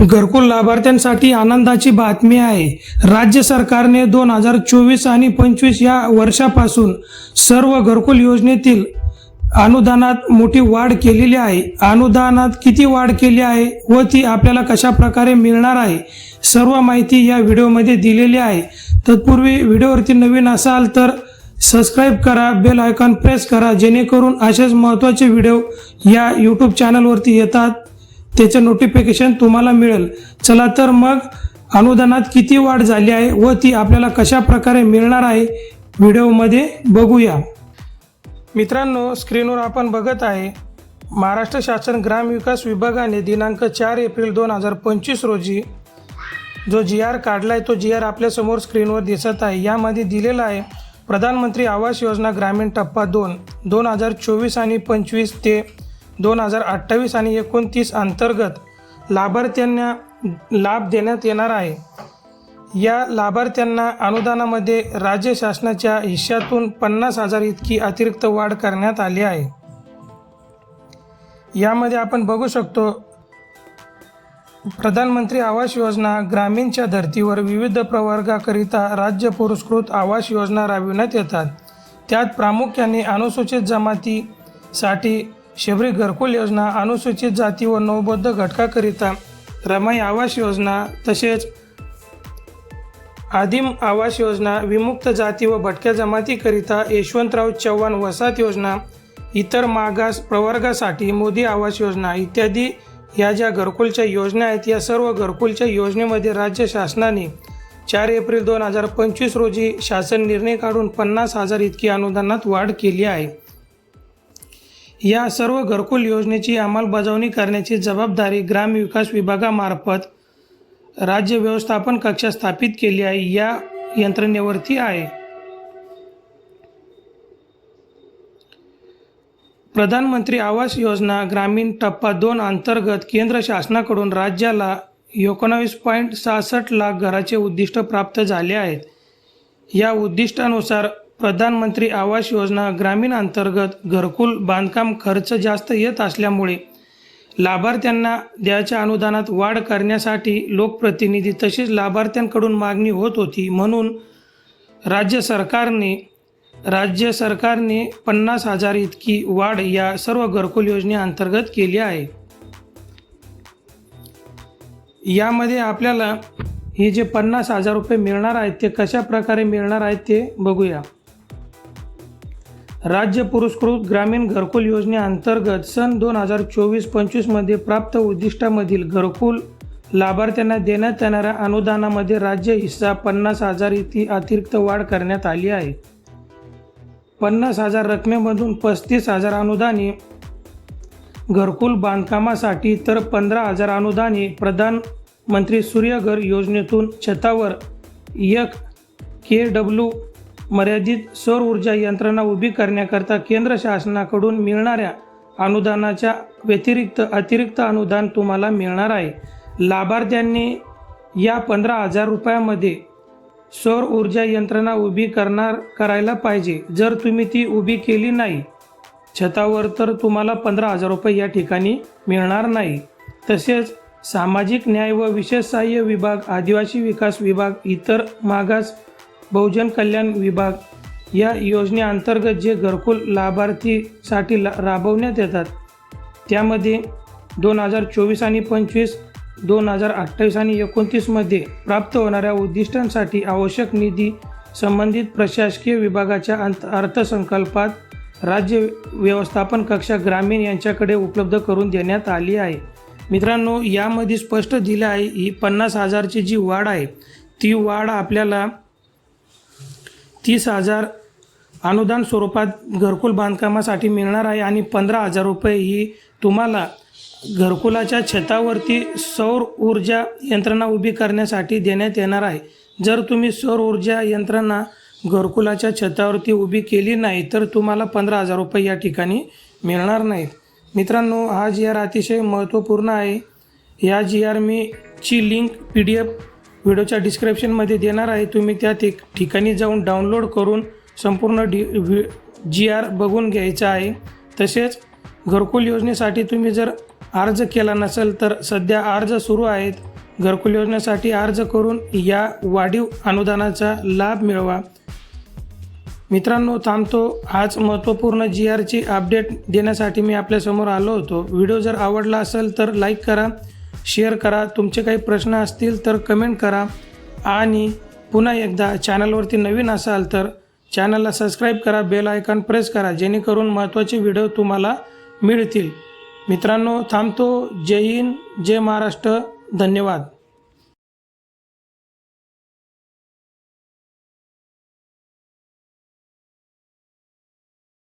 घरकुल लाभार्थ्यांसाठी आनंदाची बातमी आहे. राज्य सरकारने दोन हजार चोवीस आणि पंचवीस या वर्षापासून सर्व घरकुल योजनेतील अनुदानात मोठी वाढ केलेली आहे. अनुदानात किती वाढ केली आहे व ती आपल्याला कशा प्रकारे मिळणार आहे सर्व माहिती या व्हिडिओमध्ये दिलेली आहे. तत्पूर्वी व्हिडिओवरती नवीन असाल तर सबस्क्राईब करा बेल आयकॉन प्रेस करा जेणेकरून असेच महत्त्वाचे व्हिडिओ या यूट्यूब चॅनलवरती येतात. त्याचं नोटिफिकेशन तुम्हाला मिळेल. चला तर मग अनुदानात किती वाढ झाली आहे व ती आपल्याला कशा प्रकारे मिळणार आहे व्हिडिओमध्ये बघूया. मित्रांनो स्क्रीनवर आपण बघत आहे महाराष्ट्र शासन ग्राम विकास विभागाने दिनांक चार एप्रिल दोन हजार पंचवीस रोजी जो जी आर काढला आहे तो जी आर आपल्यासमोर स्क्रीनवर दिसत आहे. यामध्ये दिलेला आहे प्रधानमंत्री आवास योजना ग्रामीण टप्पा दोन दोन हजार चोवीस आणि पंचवीस ते दोन हजार अठ्ठावीस आणि एकोणतीस अंतर्गत लाभार्थ्यांना लाभ देण्यात येणार आहे. या लाभार्थ्यांना अनुदानामध्ये राज्य शासनाच्या हिश्श्यातून पन्नास हजार इतकी अतिरिक्त वाढ करण्यात आली आहे. यामध्ये आपण बघू शकतो प्रधानमंत्री आवास योजना ग्रामीणच्या धर्तीवर विविध प्रवर्गाकरिता राज्य पुरस्कृत आवास योजना राबविण्यात येतात. त्यात प्रामुख्याने अनुसूचित जमातीसाठी शबरी घरकुल योजना अनुसूचित जाती व नवबौद्ध घटकाकरिता रमाई आवास योजना तसेच आदिम आवास योजना विमुक्त जाती व भटक्या जमातीकरिता यशवंतराव चव्हाण वसाहत योजना इतर मागास प्रवर्गासाठी मोदी आवास योजना इत्यादी या ज्या घरकुलच्या योजना आहेत या सर्व घरकुलच्या योजनेमध्ये राज्य शासनाने चार एप्रिल दोन हजार पंचवीस रोजी शासन निर्णय काढून पन्नास हजार इतकी अनुदानात वाढ केली आहे. या सर्व घरकुल योजनेची अंमलबजावणी करण्याची जबाबदारी ग्रामविकास विभागामार्फत राज्य व्यवस्थापन कक्षा स्थापित केली आहे. या यंत्रणेवरती आहे. प्रधानमंत्री आवास योजना ग्रामीण टप्पा दोन अंतर्गत केंद्र शासनाकडून राज्याला एकोणावीस पॉईंट सहासष्ट लाख घराचे उद्दिष्ट प्राप्त झाले आहेत. या उद्दिष्टानुसार प्रधानमंत्री आवास योजना ग्रामीण अंतर्गत घरकुल बांधकाम खर्च जास्त येत असल्यामुळे लाभार्थ्यांना द्यायच्या अनुदानात वाढ करण्यासाठी लोकप्रतिनिधी तसेच लाभार्थ्यांकडून मागणी होत होती म्हणून राज्य सरकारने राज्य सरकारने पन्नास हजार इतकी वाढ या सर्व घरकुल योजनेअंतर्गत केली आहे. यामध्ये आपल्याला हे जे पन्नास हजार रुपये मिळणार आहेत ते कशा प्रकारे मिळणार आहेत ते बघूया. राज्य पुरस्कृत ग्रामीण घरकुल योजनेअंतर्गत सन दोन हजार चोवीस पंचवीसमध्ये प्राप्त उद्दिष्टामधील घरकुल लाभार्थ्यांना देण्यात येणाऱ्या अनुदानामध्ये राज्य हिस्सा पन्नास हजार इतकी अतिरिक्त वाढ करण्यात आली आहे. पन्नास हजार रकमेमधून पस्तीस हजार अनुदाने घरकुल बांधकामासाठी तर पंधरा हजार अनुदाने प्रधानमंत्री सूर्यघर योजनेतून छतावर एक के डब्ल्यू मर्यादित सौर ऊर्जा यंत्रणा उभी करण्याकरता केंद्र शासनाकडून मिळणाऱ्या अनुदानाच्या व्यतिरिक्त अतिरिक्त अनुदान तुम्हाला मिळणार आहे. लाभार्थ्यांनी या पंधरा हजार रुपयामध्ये सौर ऊर्जा यंत्रणा उभी करणार करायला पाहिजे. जर तुम्ही ती उभी केली नाही छतावर तर तुम्हाला पंधरा हजार रुपये या ठिकाणी मिळणार नाही. तसेच सामाजिक न्याय व विशेष सहाय्य विभाग आदिवासी विकास विभाग इतर मागास बहुजन कल्याण विभाग. या योजनेअंतर्गत जे घरकुल लाभार्थीसाठी ला राबवण्यात येतात त्यामध्ये दोन हजार चोवीस आणि पंचवीस दोन हजार अठ्ठावीस आणि एकोणतीसमध्ये प्राप्त होणाऱ्या उद्दिष्टांसाठी आवश्यक निधी संबंधित प्रशासकीय विभागाच्या अंत अर्थसंकल्पात राज्य व्यवस्थापन कक्षा ग्रामीण यांच्याकडे उपलब्ध करून देण्यात आली आहे. मित्रांनो यामध्ये स्पष्ट दिलं आहे ही पन्नास हजारची जी वाढ आहे ती वाढ आपल्याला तीस हजार अनुदान स्वरूपात घरकुल बांधकामासाठी मिळणार आहे आणि पंधरा हजार रुपये ही तुम्हाला घरकुलाच्या छतावरती सौर ऊर्जा यंत्रणा उभी करण्यासाठी देण्यात येणार आहे. जर तुम्ही सौर ऊर्जा यंत्रणा घरकुलाच्या छतावरती उभी केली नाही तर तुम्हाला पंधरा हजार रुपये या ठिकाणी मिळणार नाहीत. मित्रांनो हा जी आर अतिशय महत्त्वपूर्ण आहे. या जी आर मी ची लिंक पी डी एफ व्हिडिओच्या डिस्क्रिप्शनमध्ये देणार आहे. तुम्ही त्या ठिक ठिकाणी जाऊन डाउनलोड करून संपूर्ण डी व्हि जी आर बघून घ्यायचा आहे. तसेच घरकुल योजनेसाठी तुम्ही जर अर्ज केला नसेल तर सध्या अर्ज सुरू आहेत. घरकुल योजनेसाठी अर्ज करून या वाढीव अनुदानाचा लाभ मिळवा. मित्रांनो थांबतो. आज महत्त्वपूर्ण जी आरची अपडेट देण्यासाठी मी आपल्यासमोर आलो होतो. व्हिडिओ जर आवडला असेल तर लाईक करा. शेअर करा. तुमचे काही प्रश्न असतील तर कमेंट करा. आणि पुन्हा एकदा चॅनलवरती नवीन असाल तर चॅनलला सबस्क्राईब करा बेल आयकॉन प्रेस करा जेणेकरून महत्त्वाचे व्हिडिओ तुम्हाला मिळतील. मित्रांनो थांबतो. जय हिंद जय महाराष्ट्र. धन्यवाद.